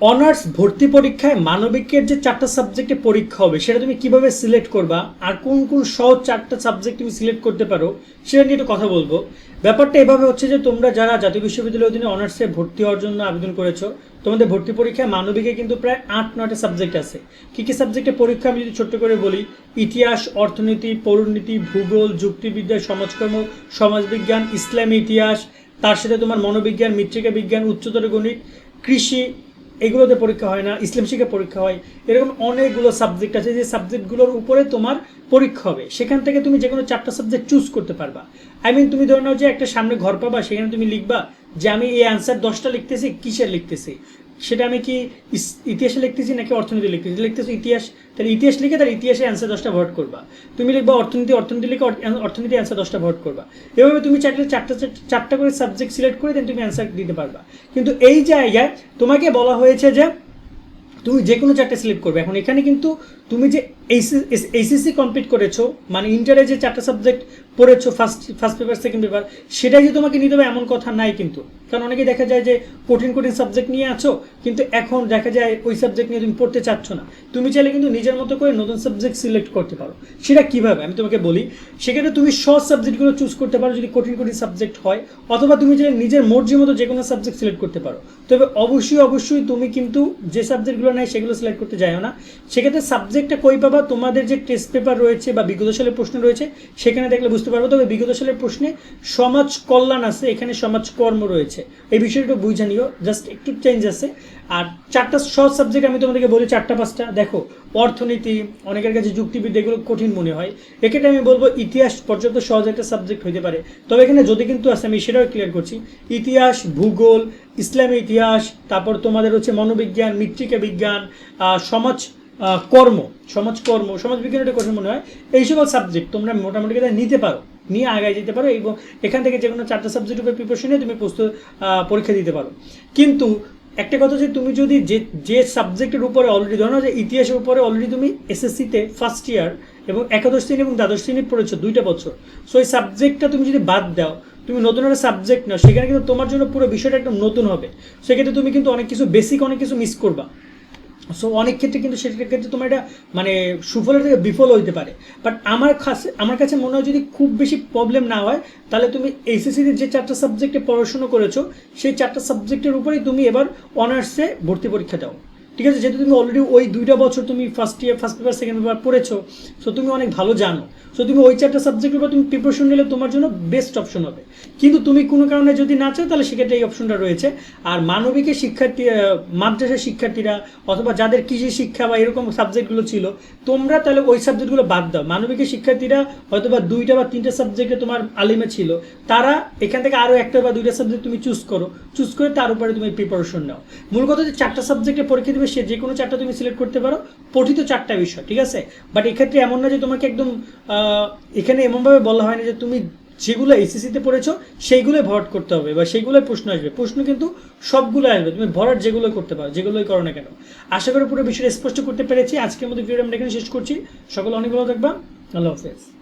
Honours ভর্তি পরীক্ষায় মানবিকের যে চারটা সাবজেক্টে পরীক্ষা হবে, সেটা তুমি কীভাবে সিলেক্ট করবা আর কোন কোন সহজ চারটা সাবজেক্ট তুমি সিলেক্ট করতে পারো, সেটা নিয়ে একটু কথা বলব। ব্যাপারটা এভাবে হচ্ছে যে তোমরা যারা জাতীয় বিশ্ববিদ্যালয়ের অধীনে অনার্সে ভর্তি হওয়ার জন্য আবেদন করেছ, তোমাদের ভর্তি পরীক্ষায় মানবিকে কিন্তু প্রায় আট নয়টা সাবজেক্ট আছে। কী কী সাবজেক্টে পরীক্ষা আমি যদি ছোট্ট করে বলি, ইতিহাস, অর্থনীতি, পৌরনীতি, ভূগোল, যুক্তিবিদ্যা, সমাজকর্ম, সমাজবিজ্ঞান, ইসলামী, ইতিহাস, তার সাথে তোমার মনোবিজ্ঞান, মৃত্তিকা বিজ্ঞান, উচ্চতর গণিত, কৃষি এগুলোতে পরীক্ষা হয় না, ইসলাম শিক্ষা পরীক্ষা হয়, এরকম অনেকগুলো সাবজেক্ট আছে যে সাবজেক্টগুলোর উপরে তোমার পরীক্ষা হবে। সেখান থেকে তুমি যে কোনো চারটা সাবজেক্ট চুজ করতে পারবা। আই মিন তুমি ধরে নাও যে একটা সামনে ঘর পাবা, সেখানে তুমি লিখবা যে আমি এই অ্যান্সার দশটা লিখতেছি, কিসের লিখতেছি? সেটা আমি কি ইতিহাসে লিখতেছি নাকি অর্থনীতি লিখতেছি? লিখতেছি ইতিহাস, তাহলে ইতিহাস লিখে তার ইতিহাসে অ্যান্সার দশটা ভোট করবা। তুমি লিখবা অর্থনীতি অর্থনীতি লিখে অর্থনীতি অ্যান্সার দশটা ভোট করবা। এভাবে তুমি চারটা, চারটা- চারটা করে সাবজেক্ট সিলেক্ট করে দেন তুমি অ্যান্সার দিতে পারবা। কিন্তু এই জায়গায় তোমাকে বলা হয়েছে যে, তুমি যে কোনো চারটে সিলেক্ট করবে। এখন এখানে কিন্তু তুমি যে এইচএসসি কমপ্লিট করেছ মানে ইন্টারে যে চারটা সাবজেক্ট পড়েছো first first paper second paper সেটাই যে তোমাকে নিতে হবে এমন কথা নাই কিন্তু। কারণ অনেকে দেখা যায় যে কঠিন কঠিন সাবজেক্ট নিয়ে আছো, কিন্তু এখন দেখা যায় ওই সাবজেক্ট নিয়ে তুমি পড়তে চাচ্ছ না। তুমি চাইলে কিন্তু নিজের মতো করে নতুন সাবজেক্ট সিলেক্ট করতে পারো। সেটা কীভাবে? আমি তোমাকে বলি, সেক্ষেত্রে তুমি সহজ সাবজেক্টগুলো চুজ করতে পারো, যদি কঠিন কঠিন সাবজেক্ট হয়, অথবা তুমি চাইলে নিজের মর্জি মতো যে কোনো সাবজেক্ট সিলেক্ট করতে পারো। তবে অবশ্যই অবশ্যই তুমি কিন্তু যে সাবজেক্টগুলো নেয় সেগুলো সিলেক্ট করতে যাও না। সেক্ষেত্রে সাবজেক্টটা কই পাবা? তোমাদের যে টেস্ট পেপার রয়েছে বা বিগত সালের প্রশ্ন রয়েছে, সেখানে দেখলে বুঝতে পারব। তবে বিগত সালের প্রশ্নে সমাজ কল্যাণ আছে, এখানে সমাজ কর্ম রয়েছে। এই বিষয়টা বুঝে নিও। জাস্ট একটু চেঞ্জ আছে। আর চারটা সহজ সাবজেক্ট আমি তোমাদেরকে বলি, চারটা পাঁচটা। দেখো, অর্থনীতি, অনেকের কাছে যুক্তিবিদ্যা, এগুলো কঠিন মনে হয়। এক্ষেত্রে আমি বলব, ইতিহাস পর্যন্ত সহজ একটা সাবজেক্ট হতে পারে। তবে এখানে যদি কিন্তু আছে, আমি সেটাও ক্লিয়ার করছি। ইতিহাস, ভূগোল, ইসলামী ইতিহাস, তারপর তোমাদের হচ্ছে মনোবিজ্ঞান, মৃত্তিকা বিজ্ঞান সমাজ কর্ম সমাজকর্ম সমাজ বিজ্ঞান এটা কঠিন মনে হয়। এই সকল সাবজেক্ট তোমরা মোটামুটি নিতে পারো, নিয়ে আগায় যেতে পারো এবং এখান থেকে যে কোনো চারটা সাবজেক্ট উপরে প্রিপারেশন নিয়ে তুমি প্রস্তুত পরীক্ষা দিতে পারো। কিন্তু একটা কথা যে তুমি যদি যে যে সাবজেক্টের উপরে অলরেডি ধরো যে ইতিহাসের উপরে অলরেডি তুমি এসএসসিতে ফার্স্ট ইয়ার এবং একাদশ শ্রেণি এবং দ্বাদশ শ্রেণি পড়েছো দুইটা বছর। সো এই সাবজেক্টটা তুমি যদি বাদ দাও, তুমি নতুন একটা সাবজেক্ট নাও, সেখানে কিন্তু তোমার জন্য পুরো বিষয়টা একদম নতুন হবে। সেক্ষেত্রে তুমি কিন্তু অনেক কিছু বেসিক অনেক কিছু মিস করবা। সো অনেক ক্ষেত্রে কিন্তু সেটার ক্ষেত্রে তোমার এটা মানে সুফলের থেকে বিফল হইতে পারে। বাট আমার কাছে আমার কাছে মনে হয় যদি খুব বেশি প্রবলেম না হয়, তাহলে তুমি এইচএসসিতে যে চারটা সাবজেক্টে পড়াশুনো করেছ, সেই চারটা সাবজেক্টের উপরেই তুমি এবার অনার্সে ভর্তি পরীক্ষা দাও। ঠিক আছে যেহেতু তুমি অলরেডি ওই দুইটা বছর তুমি first year first paper second paper পড়েছো সো তুমি অনেক ভালো জানো। সো তুমি ওই চারটা সাবজেক্টের উপর তুমি প্রিপারেশন নিলে তোমার জন্য বেস্ট অপশন হবে। কিন্তু তুমি কোনো কারণে যদি না চাও তাহলে সেক্ষেত্রে এই অপশনটা রয়েছে। আর মানবিকের শিক্ষার্থী আহ, মাদ্রাসার শিক্ষার্থীরা অথবা যাদের কৃষি শিক্ষা বা এরকম সাবজেক্টগুলো ছিল তোমরা তাহলে ওই সাবজেক্টগুলো বাদ দাও। মানবিকের শিক্ষার্থীরা হয়তো বা দুইটা বা তিনটা সাবজেক্টে তোমার আলিমে ছিল তারা এখান থেকে আরও একটা বা দুইটা সাবজেক্ট তুমি চুজ করো। চুজ করে তার উপরে তুমি প্রিপারেশন নাও। মূল কথা যে চারটা সাবজেক্টে পরীক্ষা দেবে সে যে কোনো চারটা তুমি সিলেক্ট করতে পারো। পঠিত চারটা বিষয়, ঠিক আছে? বাট এক্ষেত্রে এমন না যে তোমাকে একদম এখানে এমনভাবে বলা হয় না যে তুমি যেগুলো এসএসসিতে পড়েছো, সেইগুলোই ভরাট করতে হবে বা সেইগুলোই প্রশ্ন আসবে। প্রশ্ন কিন্তু সবগুলো আসবে। তুমি ভরাট যেগুলো করতে পারো, যেগুলোই করো না কেন। আশা করি পুরো বিষয়টা স্পষ্ট করতে পেরেছি। আজকের মতো ভিডিও আমরা এখানে শেষ করছি। সকলে অনেক ভালো থাকবা। আল্লাহ হাফেজ।